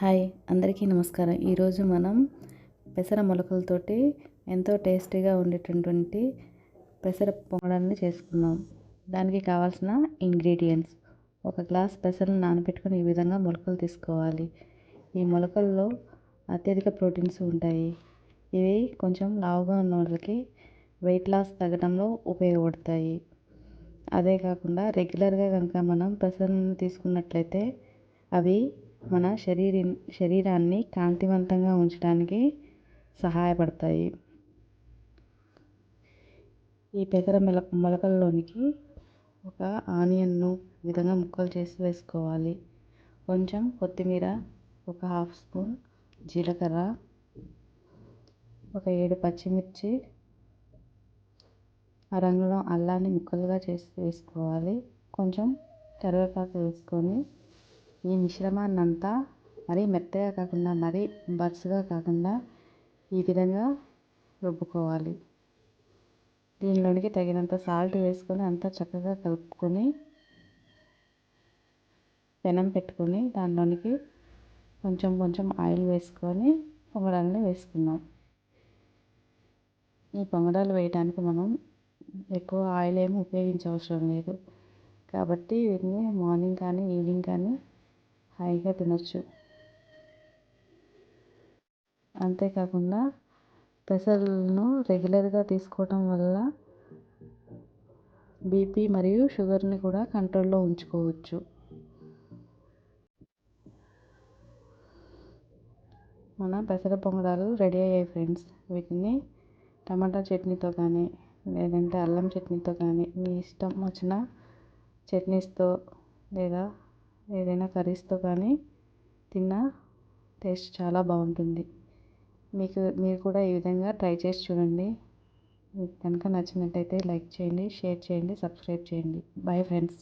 Hi అందరికీ నమస్కారం. ఈరోజు మనం పెసర మొలకలతోటి ఎంతో టేస్టీగా ఉండేటటువంటి పెసర పొంగడాన్ని చేసుకుందాం. దానికి కావాల్సిన ఇంగ్రీడియంట్స్. ఒక గ్లాస్ పెసరను నానబెట్టుకొని ఈ విధంగా మొలకలు తీసుకోవాలి. ఈ మొలకల్లో అత్యధిక ప్రోటీన్స్ ఉంటాయి. ఇవి కొంచెం లావుగా ఉన్న వాళ్ళకి వెయిట్ లాస్ తగ్గడంలో ఉపయోగపడతాయి. అదే కాకుండా రెగ్యులర్గా కనుక మనం పెసరను తీసుకున్నట్లయితే అవి మన శరీరి శరీరాన్ని కాంతివంతంగా ఉంచడానికి సహాయపడతాయి. ఈ పెసర మెల మొలకల్లోనికి ఒక ఆనియన్ను విధంగా ముక్కలు చేసి వేసుకోవాలి. కొంచెం కొత్తిమీర ఒక హాఫ్ స్పూన్ జీలకర్ర ఒక ఏడు పచ్చిమిర్చి ఆ రంగులో అల్లాన్ని ముక్కలుగా చేసి వేసుకోవాలి. కొంచెం కరివేపాకు వేసుకొని ఈ మిశ్రమాన్ని అంతా మరీ మెత్తగా కాకుండా మరీ బర్స్గా కాకుండా ఈ విధంగా రుబ్బుకోవాలి. దీనిలోనికి తగినంత సాల్ట్ వేసుకొని అంతా చక్కగా కలుపుకొని పెనం పెట్టుకొని దానిలోనికి కొంచెం కొంచెం ఆయిల్ వేసుకొని పొంగడాలను వేసుకున్నాం ఈ పొంగడాలు వేయడానికి మనం ఎక్కువ ఆయిల్ ఏమి ఉపయోగించవసరం లేదు. కాబట్టి వీటిని మార్నింగ్ కానీ ఈవినింగ్ కానీ హాయిగా తినొచ్చు. అంతేకాకుండా పెసలను రెగ్యులర్గా తీసుకోవటం వల్ల బీపీ మరియు షుగర్ని కూడా కంట్రోల్లో ఉంచుకోవచ్చు. మన పెసర పొంగడాలు రెడీ అయ్యాయి ఫ్రెండ్స్. వీటిని టమాటా చట్నీతో కానీ లేదంటే అల్లం చట్నీతో కానీ మీ ఇష్టం వచ్చిన చట్నీస్తో లేదా ఏదైనా కర్రీస్తో కానీ తిన్నా టేస్ట్ చాలా బాగుంటుంది. మీకు మీరు కూడా ఈ విధంగా ట్రై చేసి చూడండి. మీకు కనుక నచ్చినట్టయితే లైక్ చేయండి షేర్ చేయండి సబ్స్క్రైబ్ చేయండి. Bye friends.